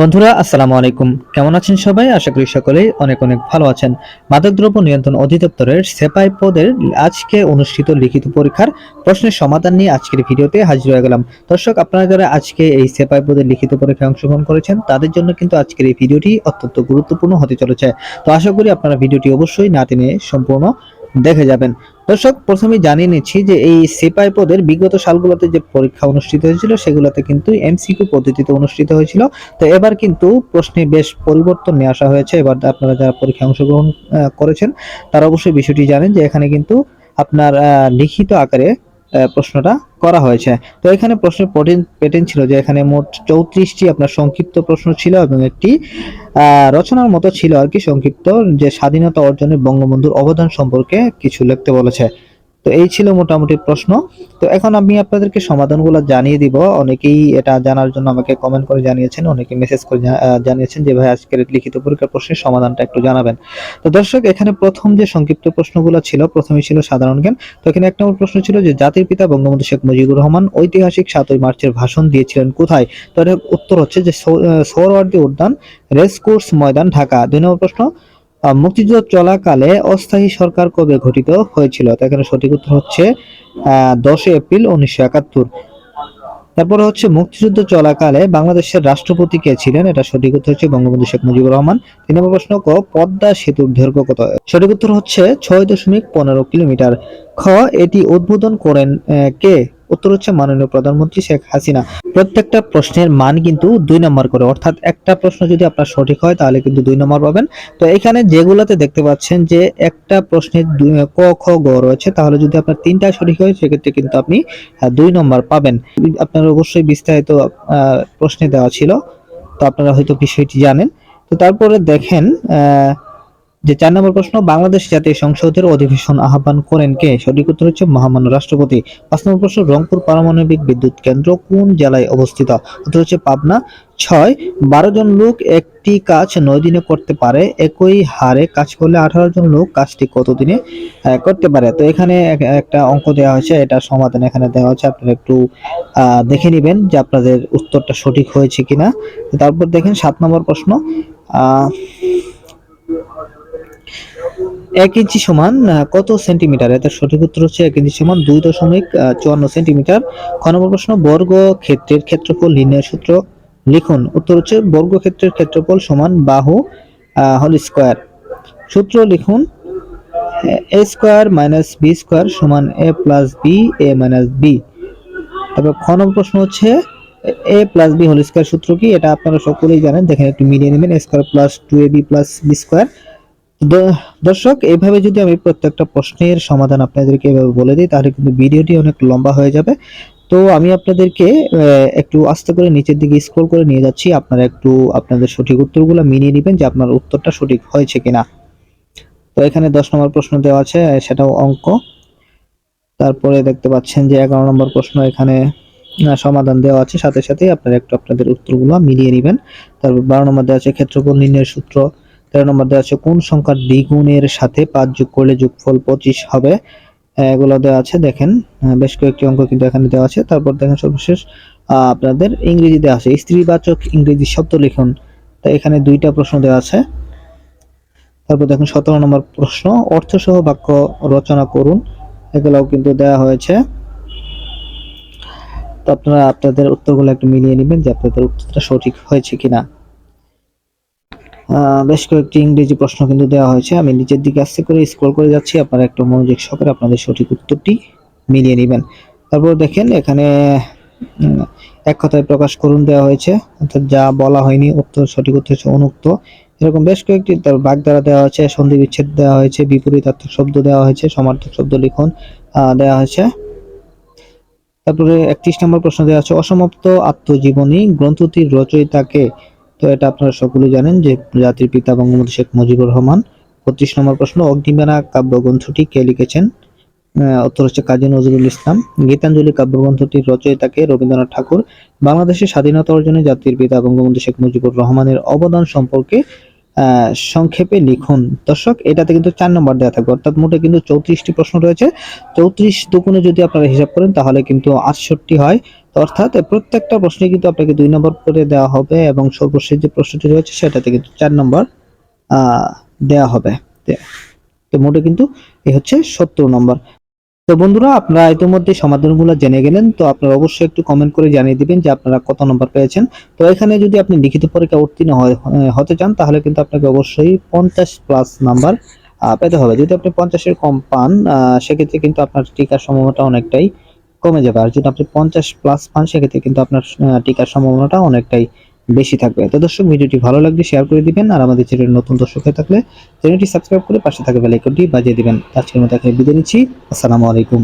বন্ধুরা, আসসালামু আলাইকুম। কেমন আছেন সবাই? আশা করি সকলেই অনেক অনেক ভালো আছেন। মাদকদ্রব্য নিয়ন্ত্রণ অধিদপ্তরের সেপাই পদের আজকে অনুষ্ঠিত লিখিত পরীক্ষার প্রশ্নের সমাধান নিয়ে আজকের ভিডিওতে হাজির হয়ে গেলাম। দর্শক, আপনারা যারা আজকে এই সেপাই পদের লিখিত পরীক্ষায় অংশগ্রহণ করেছেন, তাদের জন্য কিন্তু আজকের এই ভিডিওটি অত্যন্ত গুরুত্বপূর্ণ হতে চলেছে। তো আশা করি আপনারা ভিডিওটি অবশ্যই না টেনে সম্পূর্ণ দেখে যাবেন। দর্শক প্রথমে জানিয়ে নিচ্ছি যে এই সিপাই পদের বিগত সালগুলোতে যে পরীক্ষা অনুষ্ঠিত হয়েছিল, সেগুলোতে কিন্তু এমসিকিউ পদ্ধতিতে অনুষ্ঠিত হয়েছিল। তো এবার কিন্তু প্রশ্নে বেশ পরিবর্তন নিয়ে আসা হয়েছে। এবার আপনারা যারা পরীক্ষা অংশগ্রহণ করেছেন, তারা অবশ্যই বিষয়টি জানেন যে এখানে কিন্তু আপনার লিখিত আকারে প্রশ্নটা করা হয়েছে। তো এখানে প্রশ্নের প্যাটার্ন ছিল যে এখানে মোট চৌত্রিশটি আপনার সংক্ষিপ্ত প্রশ্ন ছিল এবং একটি রচনার মতো ছিল আর কি সংক্ষিপ্ত, যে স্বাধীনতা অর্জনে বঙ্গবন্ধুর অবদান সম্পর্কে কিছু লিখতে বলেছে। তো এই ছিল মোটামুটি প্রশ্ন। তো এখন আমি আপনাদেরকে সমাধানগুলো জানিয়ে দিব। অনেকেই এটা জানার জন্য আমাকে কমেন্ট করে জানিয়েছেন অনেকে মেসেজ করে জানিয়েছেন যে ভাই আজকের লিখিত পরীক্ষার প্রশ্নের সমাধানটা একটু জানাবেন। তো দর্শক এখানে প্রথম যে সংক্ষিপ্ত প্রশ্নগুলো ছিল প্রথমে ছিল সাধারণ জ্ঞান। তো এখানে এক নম্বর প্রশ্ন ছিল যে জাতির পিতা বঙ্গবন্ধু শেখ মুজিবুর রহমান ঐতিহাসিক সাতই মার্চের ভাষণ দিয়েছিলেন কোথায়? তো উত্তর হচ্ছে যে সৌ- আহ, সোহরাওয়ার্দী উদ্যান রেস কোর্স ময়দান ঢাকা। দুই নম্বর প্রশ্ন মুক্তিযুদ্ধ চলাকালে অস্থায়ী সরকার কবে গঠিত হয়েছিল? এখানে সঠিক উত্তর হচ্ছে দশই এপ্রিল উনিশশো একাত্তর। তারপরে হচ্ছে, মুক্তিযুদ্ধ চলাকালে বাংলাদেশের রাষ্ট্রপতি কে ছিলেন? এটা সঠিক উত্তর হচ্ছে বঙ্গবন্ধু শেখ মুজিবুর রহমান। তিন নম্বর প্রশ্ন ক, পদ্মা সেতুর দৈর্ঘ্য কত? সঠিক উত্তর হচ্ছে, ছয় দশমিক পনেরো কিলোমিটার। খ, এটি উদ্বোধন করেন কে? উত্তর হচ্ছে মাননীয় প্রধানমন্ত্রী শেখ হাসিনা। প্রত্যেকটা প্রশ্নের মান কিন্তু দুই নম্বর করে অর্থাৎ একটা প্রশ্ন যদি আপনার সঠিক হয় তাহলে কিন্তু দুই নম্বর পাবেন। তো এখানে যেগুলোতে দেখতে পাচ্ছেন যে একটা প্রশ্নের ক খ গ রয়েছে তাহলে যদি আপনার তিনটা সঠিক হয় সেক্ষেত্রে কিন্তু আপনি দুই নম্বর পাবেন। আপনার অবশ্যই বিস্তারিত প্রশ্নে দেওয়া ছিল তো আপনারা হয়তো বিষয়টি জানেন। তো তারপরে দেখেন আহ, যে চার নম্বর প্রশ্ন, বাংলাদেশ জাতীয় সংসদের অধিবেশন আহ্বান করেন কে? সঠিক উত্তর হচ্ছে মহামান্য রাষ্ট্রপতি। পাঁচ নম্বর প্রশ্ন, রংপুর পারমাণবিক বিদ্যুৎ কেন্দ্র কোন জেলায় অবস্থিত? উত্তর হচ্ছে পাবনা। ছয়, বারো জন লোক একটি কাজ নয় দিনে করতে পারে, একই হারে কাজ করলে আঠারো জন লোক কাজটি কত দিনে করতে পারে? তো এখানে একটা অঙ্ক দেওয়া হয়েছে, এটা সমাধান এখানে দেওয়া হচ্ছে আপনারা একটু দেখে নেবেন যে আপনাদের উত্তরটা সঠিক হয়েছে কিনা। তারপর দেখেন সাত নম্বর প্রশ্ন এক ইঞ্চি সমান কত সেন্টিমিটার? এটার সঠিক উত্তর হচ্ছে এক ইঞ্চি সমান দুই দশমিক চুয়ান্ন সেন্টিমিটার। খ নম্বর প্রশ্ন, বর্গ ক্ষেত্রের ক্ষেত্রফল নির্ণয় সূত্র লিখুন। উত্তর হচ্ছে বর্গ ক্ষেত্রের ক্ষেত্রফল সমান বাহু হল স্কোয়ার সূত্র লিখুন, a square minus b square সমান a plus b, a minus b. তারপর খ নম্বর প্রশ্ন হচ্ছে, a plus b whole square সূত্র কি? এটা আপনারা সকলেই জানেন। দেখেন, একটু মিলিয়ে নেবেন। A square plus two a b plus b square. দর্শক এইভাবে যদি আমি প্রত্যেকটা প্রশ্নের সমাধান আপনাদেরকে এভাবে বলে দিই, তাহলে কিন্তু ভিডিওটি অনেক লম্বা হয়ে যাবে। তো আমি আপনাদেরকে একটু আস্তে করে নিচের দিকে স্ক্রল করে নিয়ে যাচ্ছি। আপনারা একটু আপনাদের সঠিক উত্তরগুলো মিলিয়ে নেবেন যে আপনার উত্তরটা সঠিক হয়েছে কিনা। তো এখানে দশ নম্বর প্রশ্ন দেওয়া আছে, সেটাও অঙ্ক। তারপরে দেখতে পাচ্ছেন যে এগারো নম্বর প্রশ্ন এখানে সমাধান দেওয়া আছে। সাথে সাথে আপনারা একটু আপনাদের উত্তরগুলো মিলিয়ে নেবেন। তারপর বারো নম্বর দেওয়া আছে, ক্ষেত্রফল নির্ণয়ের সূত্র। তেরো নম্বর দেওয়া আছে, কোন সংখ্যার দ্বিগুণের সাথে পাঁচ যোগ করলে যোগফল পঁচিশ হবে? এগুলো দেওয়া আছে, দেখেন বেশ কয়েকটি অঙ্ক কিন্তু এখানে দেওয়া আছে। তারপর দেখেন সর্বশেষ আপনাদের ইংরেজি দেওয়া আছে, স্ত্রীবাচক ইংরেজি শব্দ লিখুন। তো এখানে দুইটা প্রশ্ন দেওয়া আছে। তারপর দেখুন, সতেরো নম্বর প্রশ্ন, অর্থসহ বাক্য রচনা করুন। এগুলোও কিন্তু দেওয়া হয়েছে। তো আপনারা, আপনাদের উত্তরগুলো একটু মিলিয়ে নেবেন যে আপনাদের উত্তরটা সঠিক হয়েছে কিনা। বেশ কয়েকটি ইংরেজি প্রশ্ন কিন্তু দেওয়া হয়েছে। আমি নিচের দিকে আস্তে করে স্ক্রল করে যাচ্ছি। আপনারা একটু মনোযোগ সহকারে আপনাদের সঠিক উত্তরটি মিলিয়ে নেবেন। তারপর দেখেন এখানে এক কথায় প্রকাশ করুন দেওয়া হয়েছে। অর্থাৎ যা বলা হয়নি, উত্তর, সঠিক উত্তর হচ্ছে অনুক্ত। এরকম বেশ কয়েকটি তার বাগধারা দেওয়া হয়েছে। সন্ধি বিচ্ছেদ দেওয়া হয়েছে বিপরীতার্থক শব্দ দেওয়া হয়েছে, সমার্থক শব্দ লিখন দেওয়া হয়েছে। তারপরে একত্রিশ নম্বর প্রশ্ন দেওয়া আছে অসমাপ্ত আত্মজীবনী গ্রন্থটির রচয়িতাকে তো এটা আপনারা সকলেই জানেন যে জাতির পিতা বঙ্গবন্ধু শেখ মুজিবুর রহমান পঁচিশ নম্বর প্রশ্ন অগ্নিবেনা কাব্যগ্রন্থটি কে লিখেছেন? উত্তর হচ্ছে কাজী নজরুল ইসলাম। গীতাঞ্জলি কাব্যগ্রন্থটির রচয়িতাকে রবীন্দ্রনাথ ঠাকুর, বাংলাদেশের স্বাধীনতা অর্জনে জাতির পিতা বঙ্গবন্ধু শেখ মুজিবুর রহমানের অবদান সম্পর্কে সংক্ষেপে লিখুন। দর্শক, এটাতে কিন্তু চার নম্বর দেওয়া থাকবে, অর্থাৎ মোটে কিন্তু চৌত্রিশটি প্রশ্ন রয়েছে। চৌত্রিশ দুগুণে যদি আপনারা হিসাব করেন, তাহলে কিন্তু আটষট্টি হয়। অর্থাৎ প্রত্যেকটা প্রশ্নে কিন্তু আপনাকে দুই নম্বর করে দেওয়া হবে এবং সর্বশেষ যে প্রশ্নটি রয়েছে সেটাতে কিন্তু চার নম্বর দেওয়া হবে। তো মোটে কিন্তু এই হচ্ছে সত্তর নম্বর। তো বন্ধুরা, আপনারা ইতিমধ্যে সমাধানগুলো জেনে গেলেন, তো আপনারা অবশ্যই একটু কমেন্ট করে জানিয়ে দিবেন যে আপনারা কত নম্বর পেয়েছেন। তো এখানে যদি আপনি লিখিত পরীক্ষা উত্তীর্ণ হতে চান, তাহলে কিন্তু আপনাকে অবশ্যই পঞ্চাশ প্লাস নাম্বার পেতে হবে। যদি আপনি পঞ্চাশের কম পান সেক্ষেত্রে কিন্তু আপনার টিকার সম্ভাবনাটা অনেকটাই কমে যাবে। আর যদি আপনি পঞ্চাশ প্লাস পান, সেক্ষেত্রে কিন্তু আপনার টিকার সম্ভাবনাটা অনেকটাই বেশি থাকবে। তো দর্শক, ভিডিওটি ভালো লাগলে শেয়ার করে দিবেন, আর আমাদের চ্যানেল নতুন দর্শক হয়ে থাকলে চ্যানেলটি সাবস্ক্রাইব করে পাশে থাকবে বেলাইকনটি বাজিয়ে দিবেন। আজকের মতো এখানে বিদায় নিচ্ছি। আসসালামু আলাইকুম।